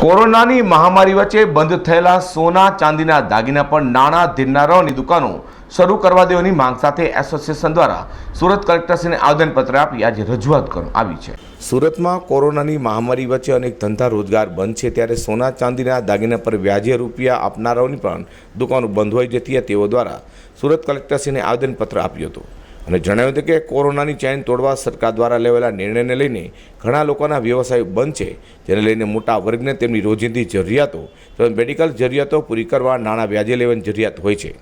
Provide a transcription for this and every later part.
કોરોનાની મહામારી વચ્ચે બંધ થયેલા સોના, ચાંદીના દાગીના પર નાણાં ધીરનારાઓની દુકાનો શરૂ કરવા દેવાની માંગ સાથે એસોસિએશન દ્વારા સુરત કલેક્ટરશ્રીને આવેદનપત્ર આપી આજે રજૂઆત કરવામાં આવી છે. સુરતમાં કોરોનાની મહામારી વચ્ચે અનેક ધંધા રોજગાર બંધ છે, ત્યારે સોના, ચાંદીના દાગીના પર વ્યાજે રૂપિયા આપનારાઓની પણ દુકાનો બંધ હોઈ જતી તેઓ દ્વારા સુરત કલેક્ટરશ્રીને આવેદનપત્ર આપ્યું હતું. અને જણાવ્યું હતું કે કોરોનાની ચેન તોડવા સરકાર દ્વારા લેવાયેલા નિર્ણયને લઈને ઘણા લોકોના વ્યવસાય બંધ છે. જેને લઈને મોટા વર્ગને તેમની રોજિંદી જરૂરિયાતો તેમજ મેડિકલ જરૂરિયાતો પૂરી કરવા નાણાં વ્યાજે લેવાની જરૂરિયાત હોય છે.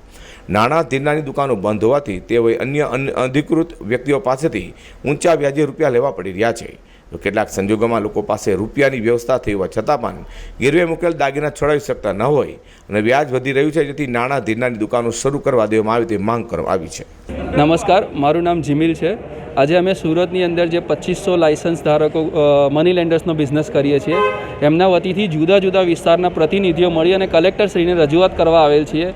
નાણાં ધીરનાની દુકાનો બંધ હોવાથી તેઓએ અન્ય અન- અધિકૃત વ્યક્તિઓ પાસેથી ઊંચા વ્યાજે રૂપિયા લેવા પડી રહ્યા છે. તો કેટલાક સંજોગોમાં લોકો પાસે રૂપિયાની વ્યવસ્થા થઈ હોવા છતાં પણ ગીરવે મૂકેલ દાગીના છોડાવી શકતા ન હોય અને વ્યાજ વધી રહ્યું છે જેથી નાણાં ધીરનાની દુકાનો શરૂ કરવા દેવામાં આવે તે માંગ કરવામાં આવી છે. નમસ્કાર, મારું નામ જીમિલ છે. આજે અમે સુરતની અંદર જે પચીસો લાયસન્સ ધારકો મની લેન્ડર્સનો બિઝનેસ કરીએ છીએ. એમના વતીથી જુદા જુદા વિસ્તારના પ્રતિનિધિઓ મળી અને કલેક્ટરશ્રીને રજૂઆત કરવા આવેલ છીએ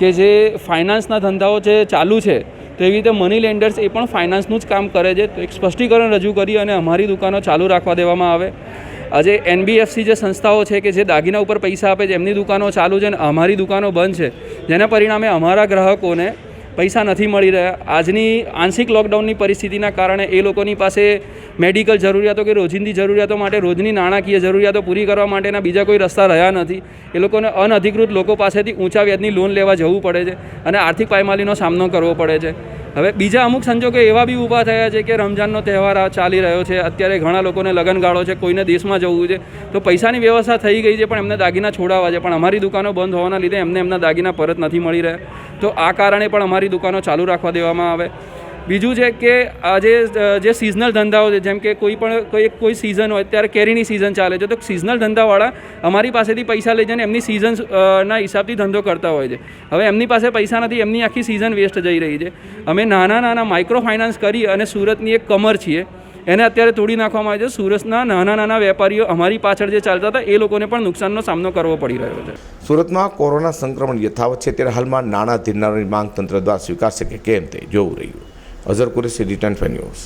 કે જે ફાઇનાન્સના ધંધાઓ જે ચાલુ છે, તો એવી રીતે મની લેન્ડર્સ એ પણ ફાઇનાન્સનું જ કામ કરે છે. તો એક સ્પષ્ટીકરણ રજૂ કરી અને અમારી દુકાનો ચાલુ રાખવા દેવામાં આવે. આજે એનબીએફસી જે સંસ્થાઓ છે કે જે દાગીના ઉપર પૈસા આપે છે, એમની દુકાનો ચાલુ છે અને અમારી દુકાનો બંધ છે. જેના પરિણામે અમારા ગ્રાહકોને પૈસા નથી મળી રહ્યા. આજની આંશિક લોકડાઉનની પરિસ્થિતિના કારણે એ લોકોની પાસે મેડિકલ જરૂરિયાતો કે રોજિંદી જરૂરિયાતો માટે, રોજની નાણાકીય જરૂરિયાતો પૂરી કરવા માટેના બીજા કોઈ રસ્તા રહ્યા નથી. એ લોકોને અનધિકૃત લોકો પાસેથી ઊંચા વ્યાજની લોન લેવા જવું પડે છે અને આર્થિક પાયમાલીનો સામનો કરવો પડે છે. હવે બીજા અમુક સંજોગો એવા બી ઊભા થયા છે કે રમજાનનો તહેવાર આ ચાલી રહ્યો છે, અત્યારે ઘણા લોકોને લગનગાળો છે, કોઈને દેશમાં જવું છે, તો પૈસાની વ્યવસ્થા થઈ ગઈ છે, પણ એમને દાગીના છોડાવવા છે, પણ અમારી દુકાનો બંધ હોવાના લીધે એમને એમના દાગીના પરત નથી મળી રહ્યા. તો આ કારણે પણ અમારી દુકાનો ચાલુ રાખવા દેવામાં આવે. બીજું છે કે આજે જે સિઝનલ ધંધાઓ છે, જેમ કે કોઈ પણ, કોઈ કોઈ સિઝન હોય, ત્યારે કેરીની સિઝન ચાલે છે. તો સિઝનલ ધંધાવાળા અમારી પાસેથી પૈસા લઈ જઈને એમની સિઝન ના હિસાબથી ધંધો કરતા હોય છે. હવે એમની પાસે પૈસા નથી, એમની આખી સિઝન વેસ્ટ જઈ રહી છે. અમે નાના નાના માઇક્રો ફાઇનાન્સ કરી અને સુરતની એક કમર છીએ. એને અત્યારે તોડી નાખવામાં આવે છે. સુરતના નાના નાના વેપારીઓ અમારી પાછળ જે ચાલતા હતા, એ લોકોને પણ નુકસાનનો સામનો કરવો પડી રહ્યો છે. સુરતમાં કોરોના સંક્રમણ યથાવત છે, ત્યારે હાલમાં નાણાં ધીરનારની માંગ તંત્ર દ્વારા સ્વીકારશે કે કેમ તે જોવું રહ્યું. અઝર કુરેશી રિટર્ન ફેન્યુઝ